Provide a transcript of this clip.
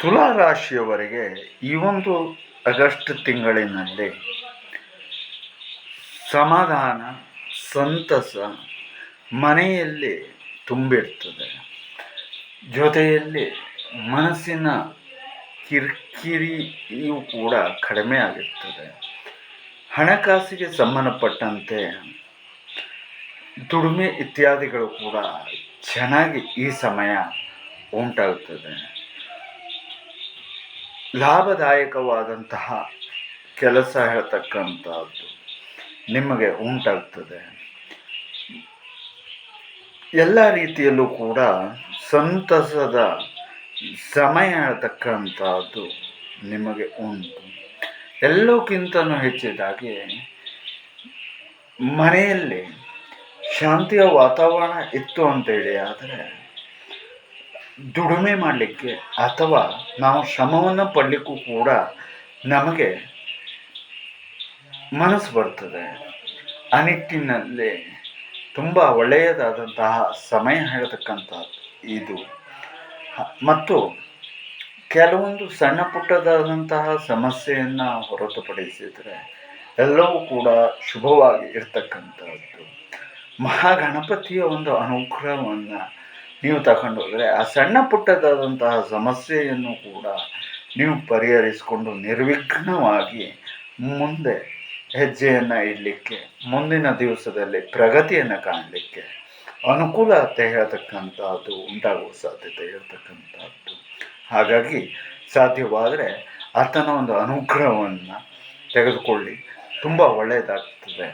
ತುಲಾ ರಾಶಿಯವರಿಗೆ ಈ ಒಂದು ಆಗಸ್ಟ್ ತಿಂಗಳಿನಲ್ಲಿ ಸಮಾಧಾನ, ಸಂತಸ ಮನೆಯಲ್ಲಿ ತುಂಬಿರ್ತದೆ. ಜೊತೆಯಲ್ಲಿ ಮನಸ್ಸಿನ ಕಿರಿಕಿರಿಯೂ ಕೂಡ ಕಡಿಮೆ ಆಗಿರ್ತದೆ. ಹಣಕಾಸಿಗೆ ಸಂಬಂಧಪಟ್ಟಂತೆ ದುಡಿಮೆ ಇತ್ಯಾದಿಗಳು ಕೂಡ ಚೆನ್ನಾಗಿ ಈ ಸಮಯ ಉಂಟಾಗುತ್ತದೆ ಲಾಭದಾಯಕವಾದಂತಹ ಕೆಲಸ ಹೇಳ್ತಕ್ಕಂಥದ್ದು ನಿಮಗೆ ಉಂಟಾಗ್ತದೆ. ಎಲ್ಲ ರೀತಿಯಲ್ಲೂ ಕೂಡ ಸಂತಸದ ಸಮಯ ಹೇಳ್ತಕ್ಕಂಥದ್ದು ನಿಮಗೆ ಉಂಟು. ಎಲ್ಲಕ್ಕಿಂತನೂ ಹೆಚ್ಚಿದಾಗಿ ಮನೆಯಲ್ಲಿ ಶಾಂತಿಯ ವಾತಾವರಣ ಇತ್ತು ಅಂತೇಳಿ ಆದರೆ ದುಡಿಮೆ ಮಾಡಲಿಕ್ಕೆ ಅಥವಾ ನಾವು ಶ್ರಮವನ್ನು ಪಡಲಿಕ್ಕೂ ಕೂಡ ನಮಗೆ ಮನಸ್ಸು ಬರ್ತದೆ. ಆ ನಿಟ್ಟಿನಲ್ಲಿ ತುಂಬ ಒಳ್ಳೆಯದಾದಂತಹ ಸಮಯ ಹೇಳ್ತಕ್ಕಂಥದ್ದು ಇದು. ಮತ್ತು ಕೆಲವೊಂದು ಸಣ್ಣ ಪುಟ್ಟದಾದಂತಹ ಸಮಸ್ಯೆಯನ್ನು ಹೊರತುಪಡಿಸಿದರೆ ಎಲ್ಲವೂ ಕೂಡ ಶುಭವಾಗಿ ಇರ್ತಕ್ಕಂಥದ್ದು. ಮಹಾಗಣಪತಿಯ ಒಂದು ಅನುಗ್ರಹವನ್ನು ನೀವು ತಗೊಂಡು ಹೋದರೆ ಆ ಸಣ್ಣ ಪುಟ್ಟದಾದಂತಹ ಸಮಸ್ಯೆಯನ್ನು ಕೂಡ ನೀವು ಪರಿಹರಿಸಿಕೊಂಡು ನಿರ್ವಿಘ್ನವಾಗಿ ಮುಂದೆ ಹೆಜ್ಜೆಯನ್ನು ಇಡಲಿಕ್ಕೆ, ಮುಂದಿನ ದಿವಸದಲ್ಲಿ ಪ್ರಗತಿಯನ್ನು ಕಾಣಲಿಕ್ಕೆ ಅನುಕೂಲತೆ ಹೇಳ್ತಕ್ಕಂಥದ್ದು ಉಂಟಾಗುವ ಸಾಧ್ಯತೆ ಇರತಕ್ಕಂಥದ್ದು ಹಾಗಾಗಿ ಸಾಧ್ಯವಾದರೆ ಆತನ ಒಂದು ಅನುಗ್ರಹವನ್ನು ತೆಗೆದುಕೊಳ್ಳಿ. ತುಂಬ ಒಳ್ಳೆಯದಾಗ್ತದೆ